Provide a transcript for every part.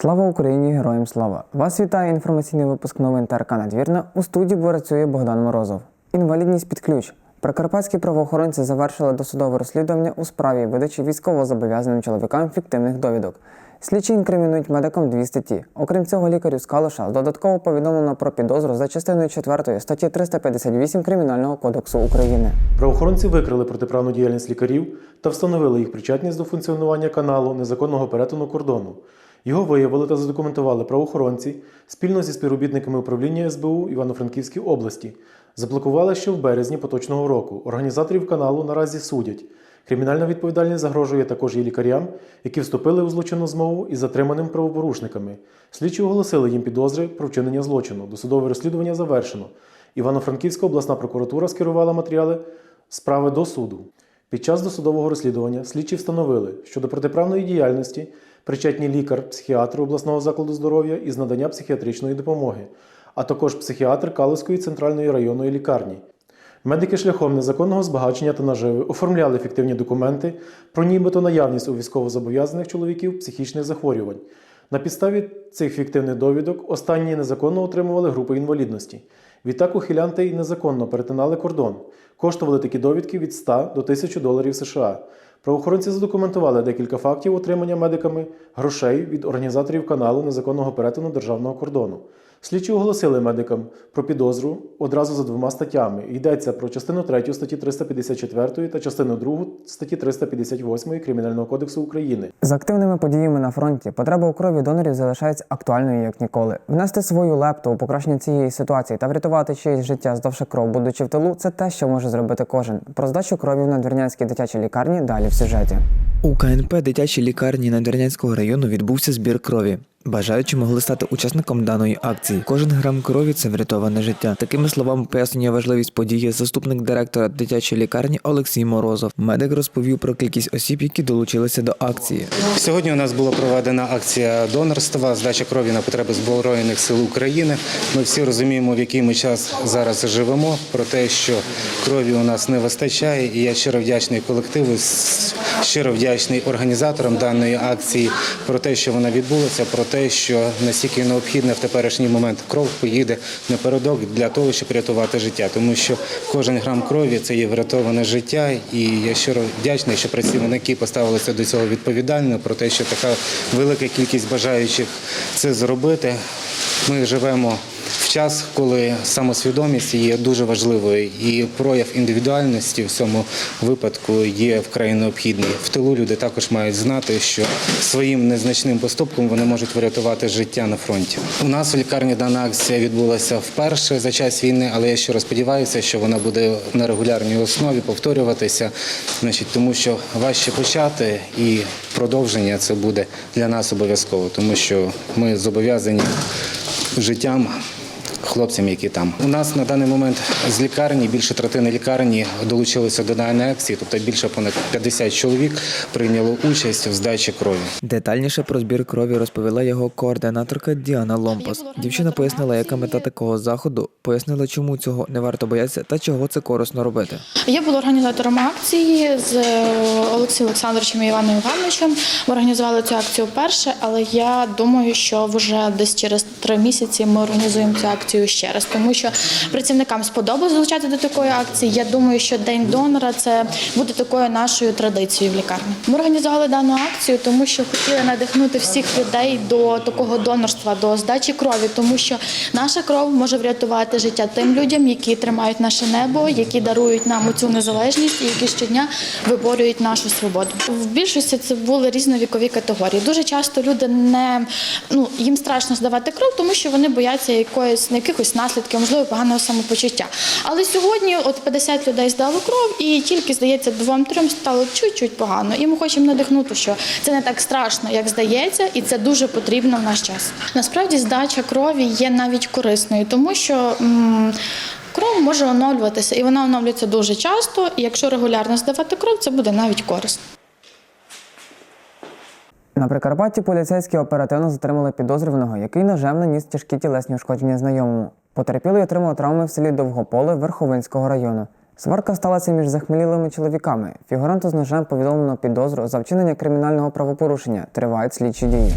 Слава Україні! Героям слава! Вас вітає інформаційний випуск новин ТРК Надвірна. У студії працює Богдан Морозов. Інвалідність під ключ. Прикарпатські правоохоронці завершили досудове розслідування у справі видачі військовозобов'язаним чоловікам фіктивних довідок. Слідчі інкримінують медикам дві статті. Окрім цього, лікарю з Калуша додатково повідомлено про підозру за частиною 4 статті 358 Кримінального кодексу України. Правоохоронці викрили протиправну діяльність лікарів та встановили їх причетність до функціонування каналу незаконного перетину кордону. Його виявили та задокументували правоохоронці спільно зі співробітниками управління СБУ Івано-Франківській області. Заблокували ще в березні поточного року. Організаторів каналу наразі судять. Кримінальна відповідальність загрожує також і лікарям, які вступили у злочинну змову із затриманим правопорушниками. Слідчі оголосили їм підозри про вчинення злочину. Досудове розслідування завершено. Івано-Франківська обласна прокуратура скерувала матеріали справи до суду. Під час досудового розслідування слідчі встановили, що до протиправної діяльності причетні лікар, психіатр обласного закладу здоров'я із надання психіатричної допомоги, а також психіатр Калузької центральної районної лікарні. Медики шляхом незаконного збагачення та наживи оформляли фіктивні документи про нібито наявність у військовозобов'язаних чоловіків психічних захворювань. На підставі цих фіктивних довідок останні незаконно отримували групи інвалідності. Відтак ухилянти й незаконно перетинали кордон. Коштували такі довідки від 100 до 1000 доларів США. Правоохоронці задокументували декілька фактів отримання медиками грошей від організаторів каналу незаконного перетину державного кордону. Слідчі оголосили медикам про підозру одразу за двома статтями. Йдеться про частину 3 статті 354 та частину 2 статті 358 Кримінального кодексу України. З активними подіями на фронті потреба у крові донорів залишається актуальною як ніколи. Внести свою лепту у покращення цієї ситуації та врятувати чиєсь життя, здавши кров, будучи в тилу, це те, що може зробити кожен. Про здачу крові в надвірнянській дитячій лікарні далі в сюжеті. У КНП дитячій лікарні Надвірнянського району відбувся збір крові. Бажаючі могли стати учасником даної акції. Кожен грам крові це врятоване життя. Такими словами пояснює важливість події заступник директора дитячої лікарні Олексій Морозов. Медик розповів про кількість осіб, які долучилися до акції. Сьогодні у нас була проведена акція донорства, здача крові на потреби Збройних сил України. Ми всі розуміємо, в який ми час зараз живемо, про те, що крові у нас не вистачає. І я щиро вдячний колективу, щиро вдячний організаторам даної акції про те, що вона відбулася, про те, що настільки необхідна в теперішній момент. Кров поїде напередок для того, щоб рятувати життя, тому що кожен грам крові це є врятоване життя, і я щиро вдячний, що працівники поставилися до цього відповідально, про те, що така велика кількість бажаючих це зробити. Ми живемо в час, коли самосвідомість є дуже важливою, і прояв індивідуальності в цьому випадку є вкрай необхідний. В тилу люди також мають знати, що своїм незначним поступком вони можуть врятувати життя на фронті. У нас в лікарні дана акція відбулася вперше за час війни, але я щиро сподіваюся, що вона буде на регулярній основі повторюватися, значить, тому що важче почати і продовження це буде для нас обов'язково, тому що ми зобов'язані життям хлопцям, які там. У нас на даний момент з лікарні більше третини лікарні долучилися до даної акції, тобто більше понад 50 чоловік прийняло участь в здачі крові. Детальніше про збір крові розповіла його координаторка Діана Ломпас. Дівчина пояснила, яка мета такого заходу, пояснила, чому цього не варто боятися та чого це корисно робити. Я була організатором акції з е, Олексієм Олександровичем і Іваном Івановичем. Ми організували цю акцію вперше, але я думаю, що вже десь через три місяці ми організуємо цю акцію ще раз, тому що працівникам сподобалось залучати до такої акції. Я думаю, що День донора це буде такою нашою традицією в лікарні. Ми організували дану акцію, тому що хотіли надихнути всіх людей до такого донорства, до здачі крові, тому що наша кров може врятувати життя тим людям, які тримають наше небо, які дарують нам цю незалежність і які щодня виборюють нашу свободу. В більшості це були різновікові категорії. Дуже часто люди не ну їм страшно здавати кров, тому що вони бояться якоїсь якихось наслідків, можливо, поганого самопочуття. Але сьогодні, от 50 людей здало кров, і тільки здається, двом-трьом стало чуть-чуть погано. І ми хочемо надихнути, що це не так страшно, як здається, і це дуже потрібно в наш час. Насправді, здача крові є навіть корисною, тому що. Кров може оновлюватися, і вона оновлюється дуже часто. І якщо регулярно здавати кров, це буде навіть корисно. На Прикарпатті поліцейські оперативно затримали підозрюваного, який ножем наніс тяжкі тілесні ушкодження знайомому. Потерпілий отримав травми в селі Довгополе Верховинського району. Сварка сталася між захмелілими чоловіками. Фігуранту з ножем повідомлено підозру за вчинення кримінального правопорушення. Тривають слідчі дії.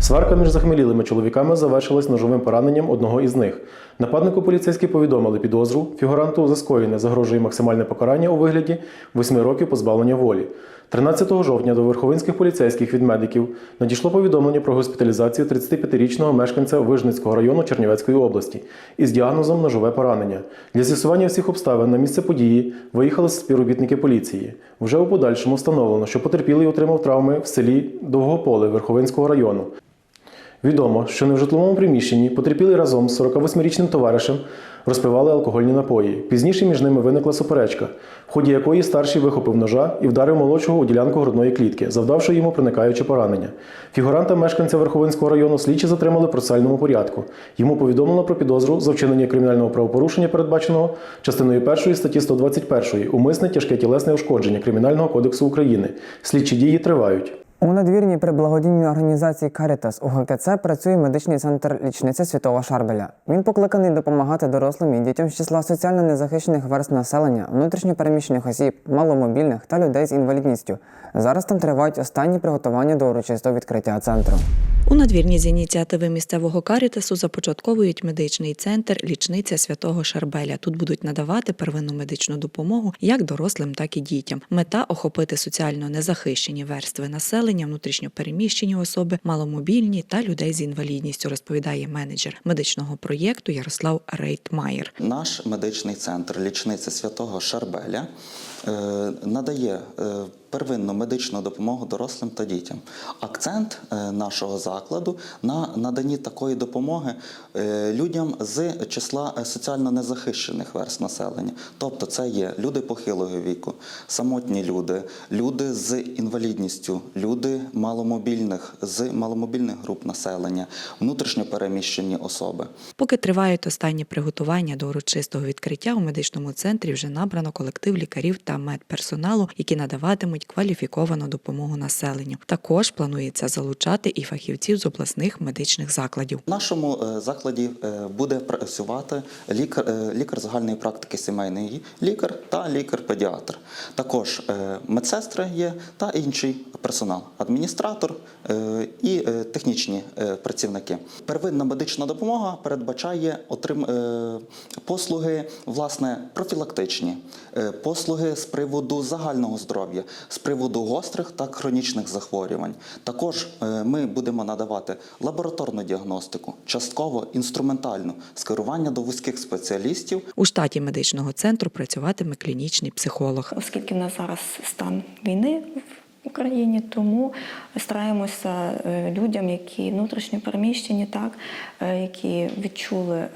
Сварка між захмелілими чоловіками завершилась ножовим пораненням одного із них. Нападнику поліцейські повідомили підозру. Фігуранту за скоєне загрожує максимальне покарання у вигляді 8 років позбавлення волі. 13 жовтня до верховинських поліцейських від медиків надійшло повідомлення про госпіталізацію 35-річного мешканця Вижницького району Чернівецької області із діагнозом ножове поранення. Для з'ясування всіх обставин на місце події виїхали співробітники поліції. Вже у подальшому встановлено, що потерпілий отримав травми в селі Довгополе Верховинського району. Відомо, що не в житловому приміщенні потерпілий разом з 48-річним товаришем розпивали алкогольні напої. Пізніше між ними виникла суперечка, в ході якої старший вихопив ножа і вдарив молодшого у ділянку грудної клітки, завдавши йому проникаюче поранення. Фігуранта мешканця Верховинського району слідчі затримали в процесуальному порядку. Йому повідомлено про підозру за вчинення кримінального правопорушення, передбаченого частиною 1 статті 121 умисне тяжке тілесне ушкодження Кримінального кодексу України. Слідчі дії тривають. У надвірні при благодійній організації Caritas у ГКЦ працює медичний центр лічниця Святого Шарбеля. Він покликаний допомагати дорослим і дітям з числа соціально незахищених верст населення, внутрішньопереміщених осіб, маломобільних та людей з інвалідністю. Зараз там тривають останні приготування до урочистого відкриття центру. У надвірні з ініціативи місцевого карітасу започатковують медичний центр лічниця святого Шарбеля. Тут будуть надавати первинну медичну допомогу як дорослим, так і дітям. Мета охопити соціально незахищені верстви населення, внутрішньопереміщені особи, маломобільні та людей з інвалідністю, розповідає менеджер медичного проєкту Ярослав Рейтмаєр. Наш медичний центр лічниці святого Шарбеля надає е, первинну медичну допомогу дорослим та дітям. Акцент е, нашого закладу на наданні такої допомоги е, людям з числа е, соціально незахищених верст населення. Тобто, це є люди похилого віку, самотні люди, люди з інвалідністю, люди маломобільних з маломобільних груп населення, внутрішньопереміщені особи. Поки тривають останні приготування до урочистого відкриття у медичному центрі, вже набрано колектив лікарів та медперсоналу, які надаватимуть кваліфіковану допомогу населенню. Також планується залучати і фахівців з обласних медичних закладів. В нашому е, закладі е, буде працювати лікар, е, лікар загальної практики сімейний лікар та лікар-педіатр. Також медсестри є та інший персонал, адміністратор і технічні працівники. Первинна медична допомога передбачає отрим... послуги власне профілактичні, послуги з приводу загального здоров'я, з приводу гострих та хронічних захворювань. Також е, ми будемо надавати лабораторну діагностику, частково інструментальну скерування до вузьких спеціалістів У штаті медичного центру працюватиме клінічний психолог. оскільки в нас зараз стан війни в Україні, тому стараємося е, людям, які внутрішньо переміщені, так, е, які відчули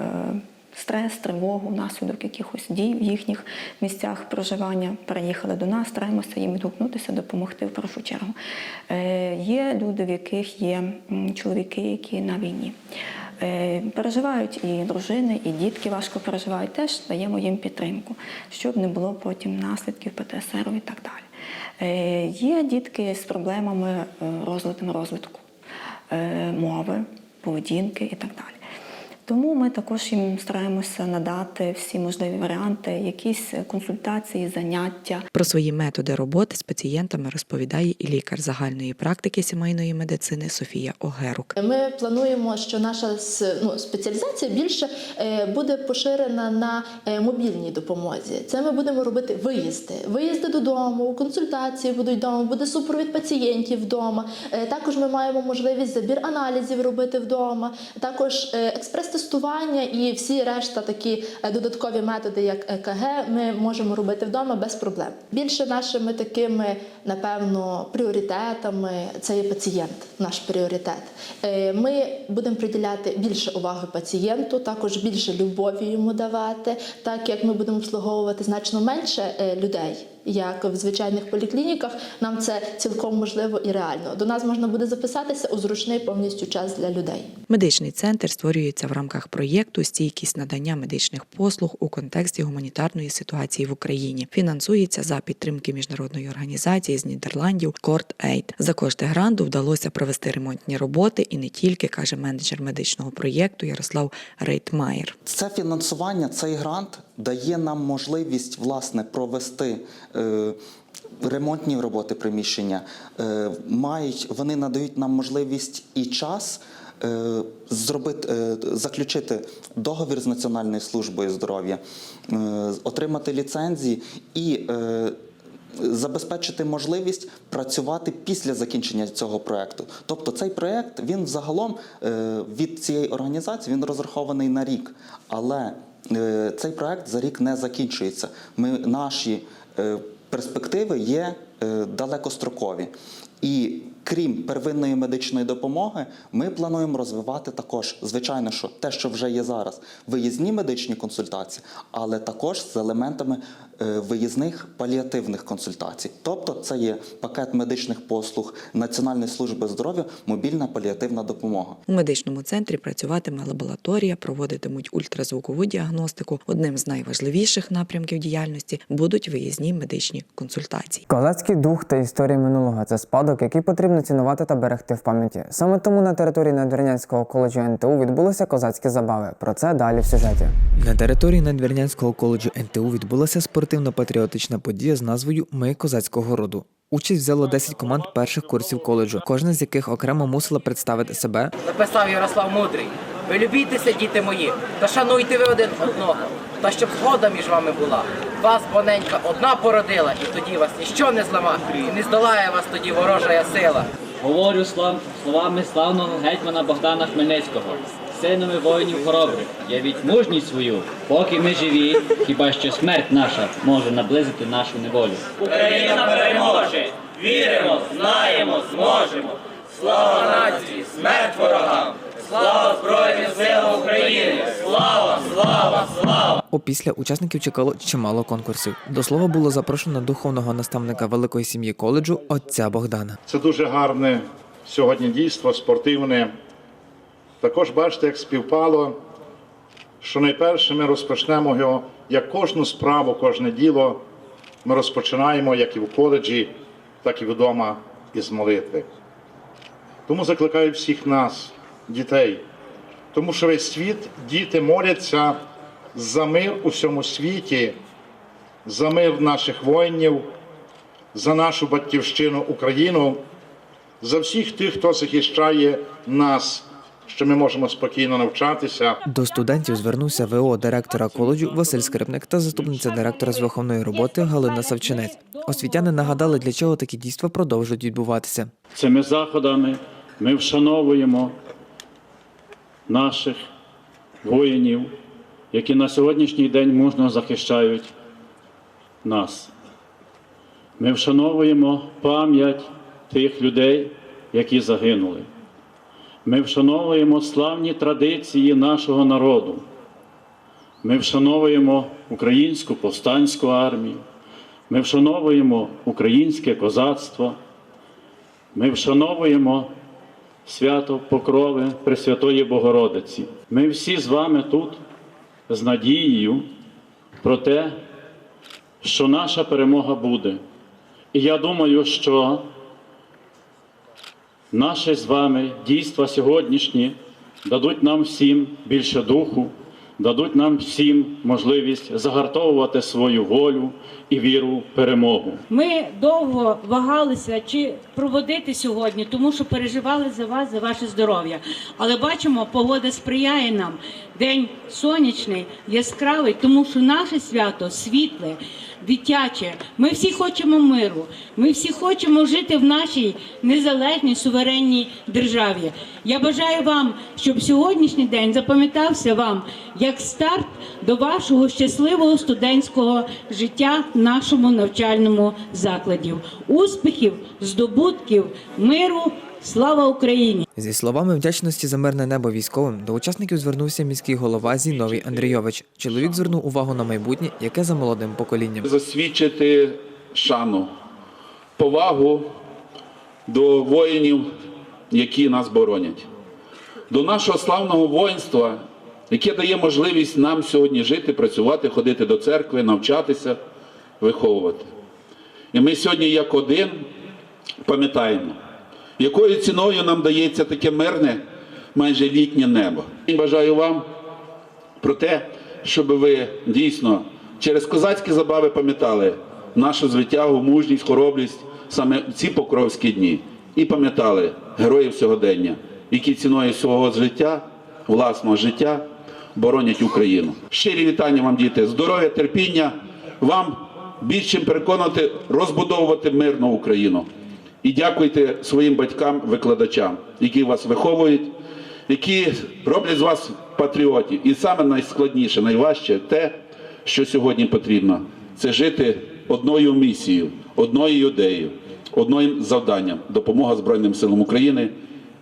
стрес, тривогу внаслідок якихось дій в їхніх місцях проживання, переїхали до нас, стараємося їм відгукнутися, допомогти в першу чергу. Е, Є люди, в яких є чоловіки, які на війні. Е, Переживають і дружини, і дітки важко переживають, теж даємо їм підтримку, щоб не було потім наслідків ПТСР і так далі. Е, Є дітки з проблемами розвитку, е, мови, поведінки і так далі. Тому ми також їм стараємося надати всі можливі варіанти, якісь консультації, заняття. Про свої методи роботи з пацієнтами розповідає і лікар загальної практики сімейної медицини Софія Огерук. Ми плануємо, що наша ну, спеціалізація більше е, буде поширена на е, мобільній допомозі. Це ми будемо робити виїзди. Виїзди додому, консультації будуть вдома, буде супровід пацієнтів вдома. Е, Також ми маємо можливість забір аналізів робити вдома, також е, експрес-тестування і всі решта такі е, додаткові методи, як ЕКГ, ми можемо робити вдома без проблем. Більше нашими такими, напевно, пріоритетами це є пацієнт, наш пріоритет. Е, Ми будемо приділяти більше уваги пацієнту, також більше любові йому давати, так як ми будемо обслуговувати значно менше е, людей. Як в звичайних поліклініках, нам це цілком можливо і реально. До нас можна буде записатися у зручний повністю час для людей. Медичний центр створюється в рамках проєкту Стійкість надання медичних послуг у контексті гуманітарної ситуації в Україні. Фінансується за підтримки міжнародної організації з Нідерландів Court Aid. За кошти гранту вдалося провести ремонтні роботи і не тільки каже менеджер медичного проєкту Ярослав Рейтмаєр. Це фінансування, цей грант дає нам можливість власне провести ремонтні роботи приміщення е, мають, вони надають нам можливість і час. е, Зробити, е, заключити договір з Національною службою здоров'я, е, отримати ліцензії і е, забезпечити можливість працювати після закінчення цього проекту. Тобто цей проект він взагалом е, від цієї організації він розрахований на рік, але е, цей проект за рік не закінчується. Ми наші е, перспективи є е, далекострокові. І крім первинної медичної допомоги, ми плануємо розвивати також, звичайно, що те, що вже є зараз, виїзні медичні консультації, але також з елементами е, виїзних паліативних консультацій. Тобто, це є пакет медичних послуг Національної служби здоров'я, мобільна паліативна допомога. У медичному центрі працюватиме лабораторія, проводитимуть ультразвукову діагностику. Одним з найважливіших напрямків діяльності будуть виїзні медичні консультації. Козацький дух та історія минулого це спадок, який потрібно цінувати та берегти в пам'яті. Саме тому на території Надвірнянського коледжу НТУ відбулися козацькі забави. Про це далі в сюжеті. На території Надвірнянського коледжу НТУ відбулася спортивно-патріотична подія з назвою Ми козацького роду. Участь взяло 10 команд перших курсів коледжу, кожна з яких окремо мусила представити себе написав Ярослав Мудрий. Ви любіться, діти мої, та шануйте ви один одного, та щоб згода між вами була. Вас, боненька, одна породила, і тоді вас ніщо не зламає, і не здолає вас тоді ворожая сила. Говорю слав, словами славного гетьмана Богдана Хмельницького, синами воїнів хоробрих, явіть мужність свою, поки ми живі, хіба що смерть наша може наблизити нашу неволю. Україна переможе! Віримо, знаємо, зможемо! Слава нації, смерть ворогам! Слава Збройним силам України! Слава, слава, слава! Опісля учасників чекало чимало конкурсів. До слова було запрошено духовного наставника великої сім'ї коледжу отця Богдана. Це дуже гарне сьогодні дійство, спортивне. Також бачите, як співпало, що найперше ми розпочнемо його, як кожну справу, кожне діло ми розпочинаємо як і в коледжі, так і вдома із молитви. Тому закликаю всіх нас, дітей, тому що весь світ діти моляться за мир у всьому світі, за мир наших воїнів, за нашу батьківщину Україну, за всіх тих, хто захищає нас, що ми можемо спокійно навчатися. До студентів звернувся ВО директора коледжу Василь Скрипник та заступниця директора з виховної роботи Галина Савчинець. Освітяни нагадали, для чого такі дійства продовжують відбуватися. Цими заходами ми вшановуємо наших воїнів, які на сьогоднішній день мужно захищають нас. Ми вшановуємо пам'ять тих людей, які загинули. Ми вшановуємо славні традиції нашого народу. Ми вшановуємо українську повстанську армію. Ми вшановуємо українське козацтво. Ми вшановуємо свято Покрови Пресвятої Богородиці. Ми всі з вами тут з надією про те, що наша перемога буде. І я думаю, що наші з вами дійства сьогоднішні дадуть нам всім більше духу, дадуть нам всім можливість загартовувати свою волю і віру в перемогу. Ми довго вагалися, чи проводити сьогодні, тому що переживали за вас, за ваше здоров'я. Але бачимо, погода сприяє нам. День сонячний, яскравий, тому що наше свято світле, дитяче. Ми всі хочемо миру. Ми всі хочемо жити в нашій незалежній суверенній державі. Я бажаю вам, щоб сьогоднішній день запам'ятався вам як старт до вашого щасливого студентського життя в нашому навчальному закладі. Успіхів, здобутків, миру, слава Україні! Зі словами вдячності за мирне небо військовим до учасників звернувся міський голова Зіновій Андрійович. Чоловік звернув увагу на майбутнє, яке за молодим поколінням. засвідчити шану, повагу до воїнів, які нас боронять, до нашого славного воїнства, яке дає можливість нам сьогодні жити, працювати, ходити до церкви, навчатися, виховувати. І ми сьогодні, як один, пам'ятаємо, якою ціною нам дається таке мирне, майже літнє небо. І бажаю вам про те, щоб ви дійсно через козацькі забави пам'ятали нашу звитягу, мужність, хоробрість саме ці покровські дні. І пам'ятали героїв сьогодення, які ціною свого життя, власного життя, боронять Україну. Щирі вітання вам, діти, здоров'я, терпіння, вам більш чим переконати розбудовувати мирну Україну. І дякуйте своїм батькам, викладачам, які вас виховують, які роблять з вас патріотів. І саме найскладніше, найважче те, що сьогодні потрібно, це жити одною місією, одною ідеєю, одним завданням допомога Збройним силам України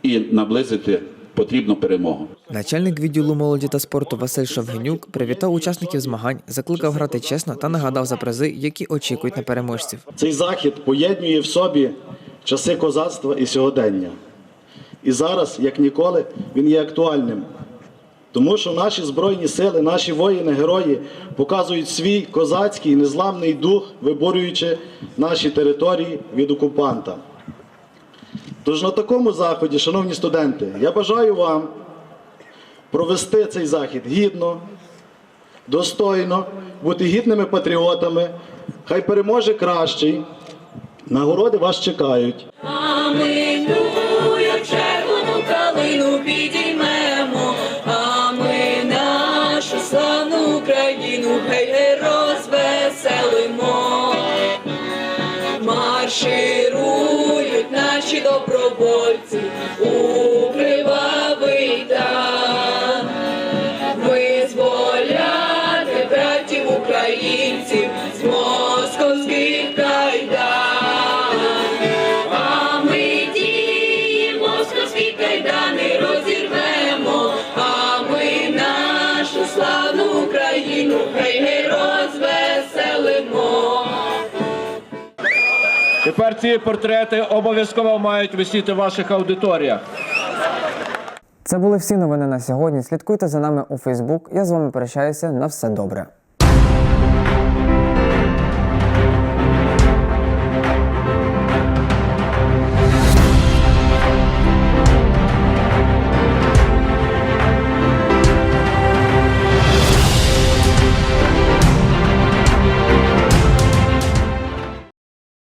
і наблизити потрібну перемогу. Начальник відділу молоді та спорту Василь Шовгенюк привітав учасників змагань, закликав грати чесно та нагадав за призи, які очікують на переможців. Цей захід поєднує в собі часи козацтва і сьогодення. І зараз, як ніколи, він є актуальним. Тому що наші Збройні сили, наші воїни, герої показують свій козацький незламний дух, виборюючи наші території від окупанта. Тож на такому заході, шановні студенти, я бажаю вам провести цей захід гідно, достойно, бути гідними патріотами. Хай переможе кращий. Нагороди вас чекають. А ми тую червону калину підіймемо, а ми нашу славну Україну гей розвеселимо. Марширують наші добровольці у Тепер ці портрети обов'язково мають висіти в ваших аудиторіях. Це були всі новини на сьогодні. Слідкуйте за нами у Фейсбук. Я з вами прощаюся. На все добре.